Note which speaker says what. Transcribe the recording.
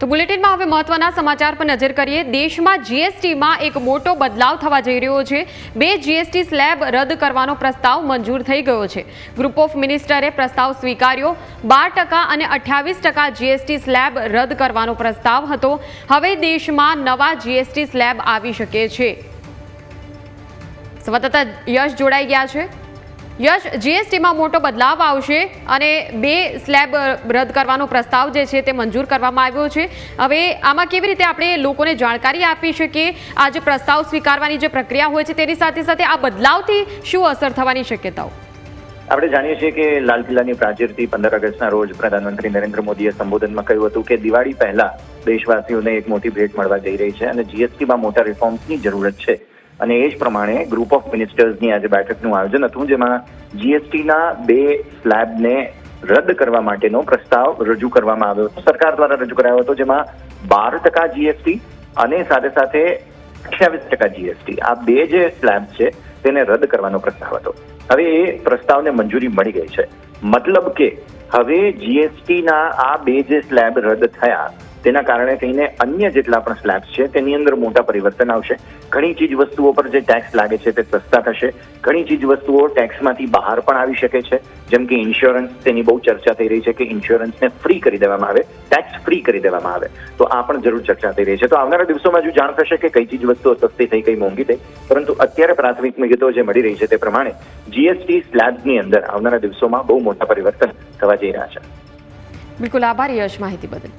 Speaker 1: તો બુલેટિનમાં હવે મહત્વના સમાચાર પર નજર કરીએ. દેશમાં જીએસટીમાં એક મોટો બદલાવ થવા જઈ રહ્યો છે. બે જીએસટી સ્લેબ રદ કરવાનો પ્રસ્તાવ મંજૂર થઈ ગયો છે. ગ્રુપ ઓફ મિનિસ્ટરે પ્રસ્તાવ સ્વીકાર્યો. બાર અને અઠ્યાવીસ જીએસટી સ્લેબ રદ કરવાનો પ્રસ્તાવ હતો. હવે દેશમાં નવા જીએસટી સ્લેબ આવી શકે છે. સંવાદદાતા યશ જોડાઈ ગયા છે. યશ જીએસટીમાં મોટો બદલાવ આવશે અને બે સ્લેબ રદ કરવાનો પ્રસ્તાવ જે છે તે મંજૂર કરવામાં આવ્યો છે. હવે આમાં કેવી રીતે આપણે લોકોને જાણકારી આપી શકીએ? આ જે પ્રસ્તાવ સ્વીકારવાની જે પ્રક્રિયા હોય છે તેની સાથે સાથે આ બદલાવથી શું અસર થવાની શક્યતાઓ?
Speaker 2: આપણે જાણીએ છીએ કે લાલ કિલ્લાની પ્રાચીરથી પંદર ઓગસ્ટના રોજ પ્રધાનમંત્રી નરેન્દ્ર મોદીએ સંબોધનમાં કહ્યું હતું કે દિવાળી પહેલા દેશવાસીઓને એક મોટી ભેટ મળવા જઈ રહી છે અને જીએસટીમાં મોટા રિફોર્મ્સની જરૂરત છે. અને એ જ પ્રમાણે ગ્રુપ ઓફ મિનિસ્ટર્સની આજે બેઠકનું આયોજન હતું, જેમાં જીએસટીના બે સ્લેબને રદ કરવા માટેનો પ્રસ્તાવ રજૂ કરવામાં આવ્યો હતો. સરકાર દ્વારા રજૂ કરાયો હતો, જેમાં બાર ટકા જીએસટી અને સાથે સાથે અઠ્યાવીસ ટકા જીએસટી આ બે જે સ્લેબ છે, તેને રદ કરવાનો પ્રસ્તાવ હતો. હવે એ પ્રસ્તાવને મંજૂરી મળી ગઈ છે. મતલબ કે હવે જીએસટીના આ બે જે સ્લેબ રદ થયા તેના કારણે થઈને અન્ય જેટલા પણ સ્લેબ્સ છે, તેની અંદર મોટા પરિવર્તન આવશે. ઘણી ચીજ વસ્તુઓ પર જે ટેક્સ લાગે છે તે સસ્તા થશે. ઘણી ચીજ વસ્તુઓ ટેક્સમાંથી બહાર પણ આવી શકે છે. જેમ કે ઇન્સ્યોરન્સ તેની બહુ ચર્ચા થઈ રહી છે કે ઇન્સ્યોરન્સને ફ્રી કરી દેવામાં આવે ટેક્સ ફ્રી કરી દેવામાં આવે. તો આ પણ જરૂર ચર્ચા થઈ રહી છે. તો આવનારા દિવસોમાં હજુ જાણ થશે કે કઈ ચીજ વસ્તુઓ સસ્તી થઈ, કઈ મોંઘી થઈ. પરંતુ અત્યારે પ્રાથમિક વિગતો જે મળી રહી છે તે પ્રમાણે જીએસટી સ્લેબની અંદર આવનારા દિવસોમાં બહુ મોટા પરિવર્તન થવા જઈ રહ્યા છે.
Speaker 1: બિલકુલ આભાર યશ માહિતી બદલ.